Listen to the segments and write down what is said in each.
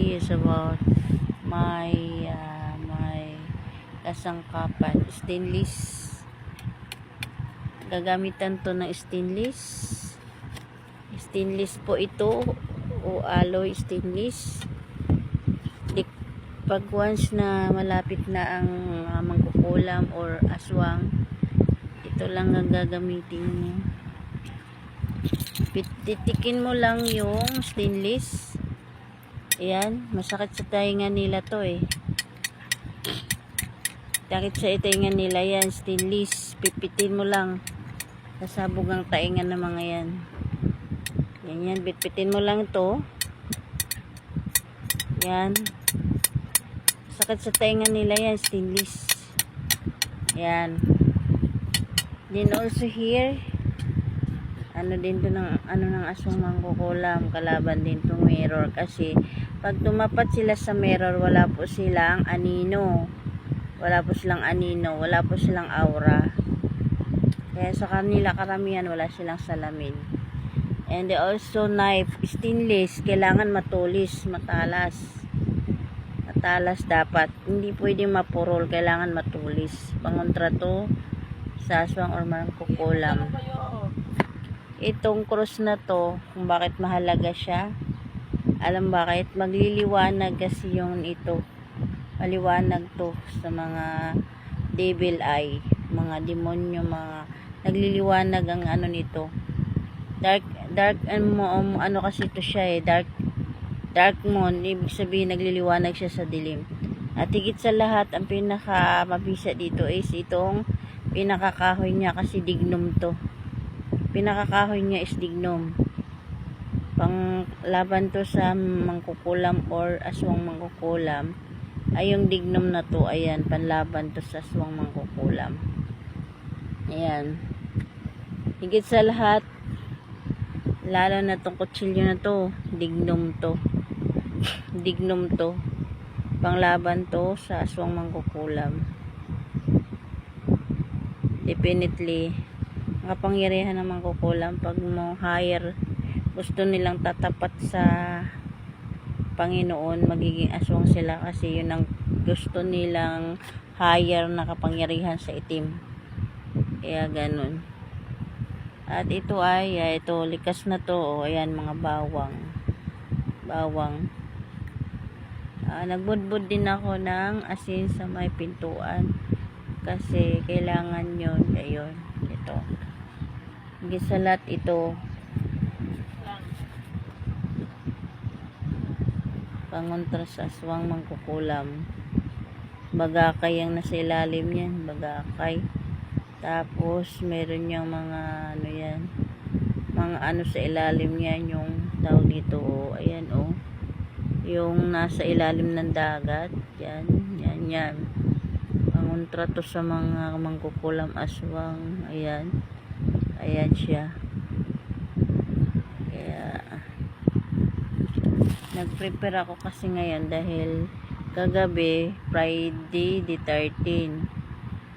is about my uh, my kasangkapan stainless. Gagamitan to ng stainless. Stainless po ito o alloy stainless. Di, pag once na malapit na ang uh, mangkukulam or aswang ito lang ang gagamitin Pit- titikin mo lang yung stainless Ayan, masakit sa tainga nila to eh. Sakit sa tainga nila yan, stainless. Pipitin mo lang. Sasabog ang tainga ng mga yan. Yan yan, pipitin mo lang to. Yan. Sakit sa tainga nila yan, stainless. Yan. Then also here, ano din to ng ano ng asong mangkukulam kalaban din tong mirror. Kasi pag tumapat sila sa mirror wala po silang anino. Wala po silang anino wala po silang aura. Kaya sa kanila karamihan wala silang salamin. And also knife stainless kailangan matulis matalas. Matalas dapat. Hindi pwedeng mapurol kailangan matulis. Pangontra to sa aswang or mangkukulam itong cross na to, kung bakit mahalaga siya, alam bakit, magliliwanag kasi yung ito, maliwanag to sa mga devil eye, mga demonyo, mga nagliliwanag ang ano nito. Dark, dark, ano, um, ano kasi ito siya eh, dark, dark moon, ibig sabihin nagliliwanag siya sa dilim. At higit sa lahat, ang pinaka mabisa dito is itong pinakakahoy niya kasi dignum to pinakakahoy niya is dignum pang laban to sa mangkukulam or aswang mangkukulam ay yung dignum na to ayan panlaban to sa aswang mangkukulam. Ayan. Higit sa lahat lalo na tong kutsilyo na to dignum to. Dignum to. Panglaban to sa aswang mangkukulam. Definitely kapangyarihan naman kukulam pag mo hire gusto nilang tatapat sa Panginoon magiging aswang sila kasi yun ang gusto nilang hire na kapangyarihan sa itim. Kaya ganun. At ito ay ay, ito likas na to o ayan mga bawang. Bawang. Uh, nagbudbud din ako ng asin sa may pintuan kasi kailangan yun ayun ito gisalat ito. Pangontra sa aswang mangkukulam. Bagakay ang nasa ilalim yan bagakay tapos meron yung mga ano yan mga ano sa ilalim yan yung tawag dito oh, ayan oh. Yung nasa ilalim ng dagat yan yan yan. Pangontra to sa mga mangkukulam aswang ayan ayan siya. Kaya nag-prepare ako kasi ngayon dahil kagabi Friday the 13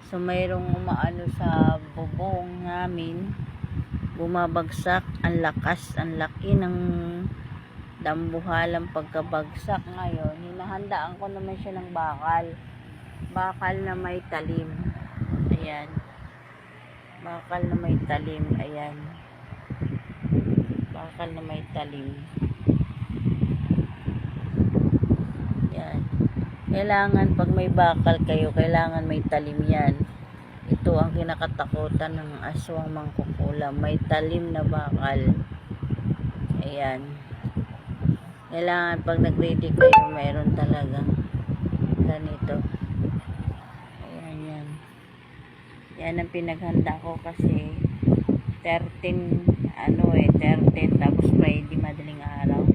so mayroong umaano sa bubong namin. Bumabagsak. Ang lakas ang laki ng dambuhalang pagkabagsak ngayon. Hinahandaan ko naman siya ng bakal. Bakal na may talim. Ayan bakal na may talim ayan. Bakal na may talim. Yan kailangan pag may bakal kayo kailangan may talim yan. Ito ang kinakatakutan ng aswang mangkukulam. May talim na bakal. Ayan. Kailangan pag nag-ready kayo mayroon talagang ganito yan ang pinaghanda ko kasi 13 ano eh 13 tapos Friday madaling araw.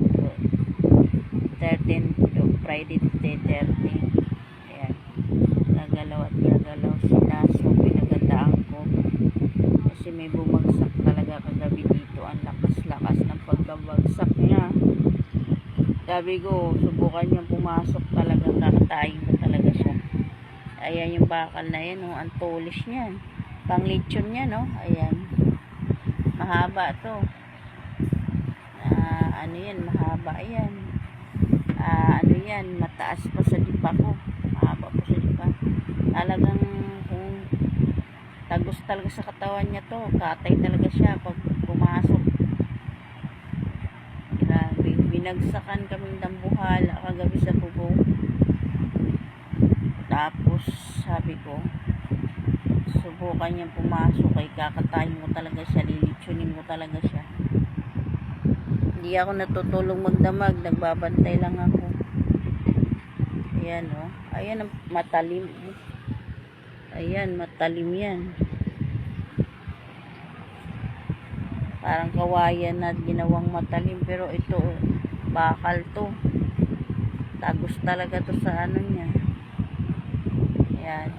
13 to Friday to 30 ayan. Gagalaw at gagalaw si Naso pinagandaan ko. Kasi may bumagsak talaga kagabi dito. Ang lakas-lakas ng pagkabagsak niya. Sabi ko subukan niya pumasok talaga. Kakatayin ko talaga ayan yung bakal na yan oh, ang tulis niyan. Pang lechon niya no? Ayan. Mahaba to. Ah, ano yan? Mahaba yan. Ah, ano yan, mataas pa sa dipa ko. Mahaba pa sa dipa. Talagang kung tagos talaga sa katawan niya to, katay talaga siya pag pumasok. Grabe, binagsakan kaming dambuhala kagabi sa bubong. Tapos, sabi ko, subukan niyang pumasok ay kakatayin mo talaga siya, lilitsunin mo talaga siya. Hindi ako natutulong magdamag, nagbabantay lang ako. Ayan o. Oh. Ayan matalim. Ayan, matalim yan. Parang kawayan na ginawang matalim. Pero ito, oh, bakal to. Tagos talaga to sa ano niya. Ayan.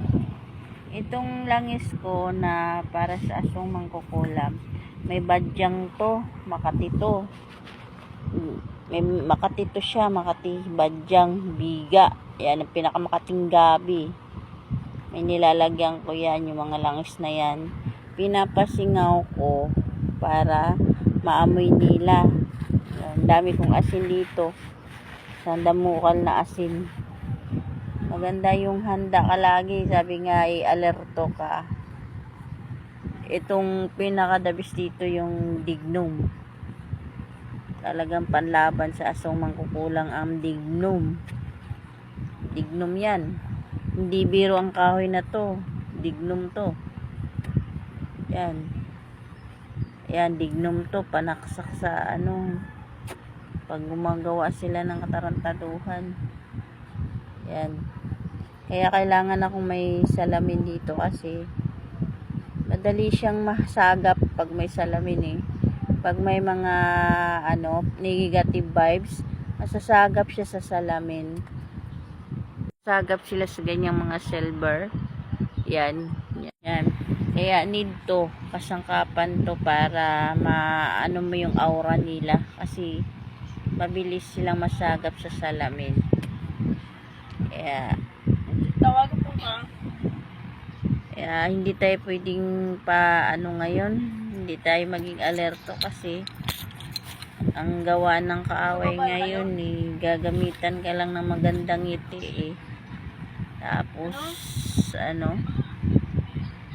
Itong langis ko na para sa asong mangkukulam, may badyang to, Makati to. May Makati to siya, Makati badyang biga. Yan ang pinakamakating gabi. May nilalagyan ko yan, yung mga langis na yan. Pinapasingaw ko para maamoy nila. Ang dami kong asin dito. Sandamukal na asin. Maganda yung handa ka lagi. Sabi nga, i-alerto ka. Itong pinakadabis dito yung dignum. Talagang panlaban sa asong mangkukulang ang dignum. Dignum yan. Hindi biro ang kahoy na to. Dignum to. Yan. Yan, dignum to. Panaksak sa ano. Pag gumagawa sila ng katarantaduhan. Yan. Kaya kailangan akong may salamin dito kasi madali siyang masagap pag may salamin eh. Pag may mga ano, negative vibes, masasagap siya sa salamin. Sagap sila sa ganyang mga silver. Yan. Yan. Kaya need to, kasangkapan to para maano mo yung aura nila kasi mabilis silang masagap sa salamin. Kaya Tawagan po. Kaya hindi tayo pwedeng pa ano ngayon, hindi tayo maging alerto kasi ang gawa ng kaaway ngayon eh, gagamitan ka lang ng magandang ngiti eh. Tapos ano,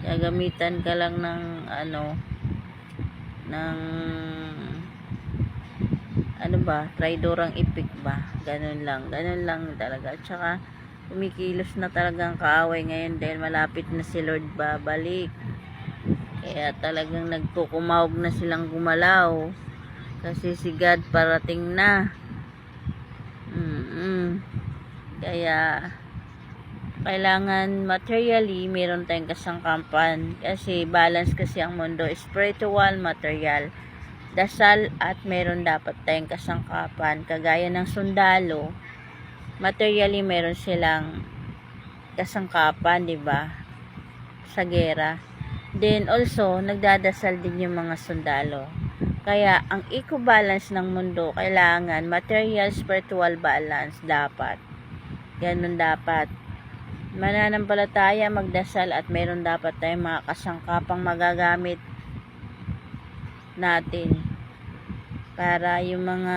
gagamitan ka lang ng ano, ng ano ba, traidorang ipik ba? Ganun lang, ganun lang talaga. At saka, kumikilos na talagang kaaway ngayon dahil malapit na si Lord babalik. Kaya talagang nagkukumawag na silang gumalaw. Kasi si God parating na. Mm Kaya kailangan materially meron tayong kasangkapan kasi balance kasi ang mundo spiritual, material dasal at meron dapat tayong kasangkapan kagaya ng sundalo materially meron silang kasangkapan, 'di ba? Sa gera. Then also, nagdadasal din yung mga sundalo. Kaya ang eco-balance ng mundo kailangan material spiritual balance dapat. Ganun dapat. Mananampalataya, magdasal at meron dapat tayong mga kasangkapang magagamit natin para yung mga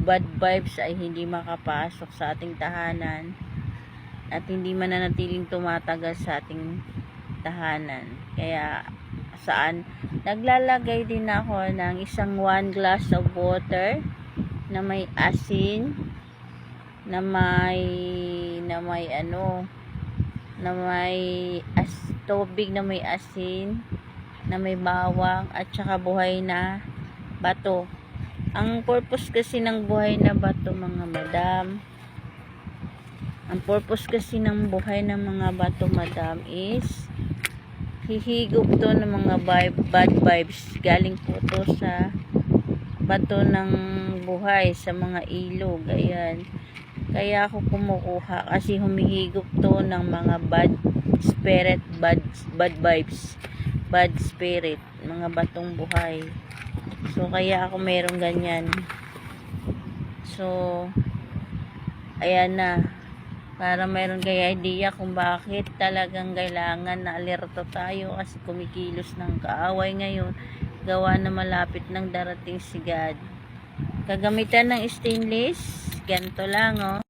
bad vibes ay hindi makapasok sa ating tahanan at hindi mananatiling tumatagal sa ating tahanan. Kaya saan naglalagay din ako ng isang one glass of water na may asin na may na may ano na may as, tubig na may asin na may bawang at saka buhay na bato ang purpose kasi ng buhay na bato mga madam? Ang purpose kasi ng buhay ng mga bato madam is hihigop to ng mga vibe, bad vibes. Galing po to sa bato ng buhay sa mga ilog ayan. Kaya ako kumukuha kasi humihigop to ng mga bad spirit bad, bad vibes bad spirit mga batong buhay so kaya ako merong ganyan so ayan na para mayroon kayo idea kung bakit talagang kailangan na alerto tayo kasi kumikilos ng kaaway ngayon gawa na malapit ng darating si God Kagamitan ng stainless. Ganito lang, oh.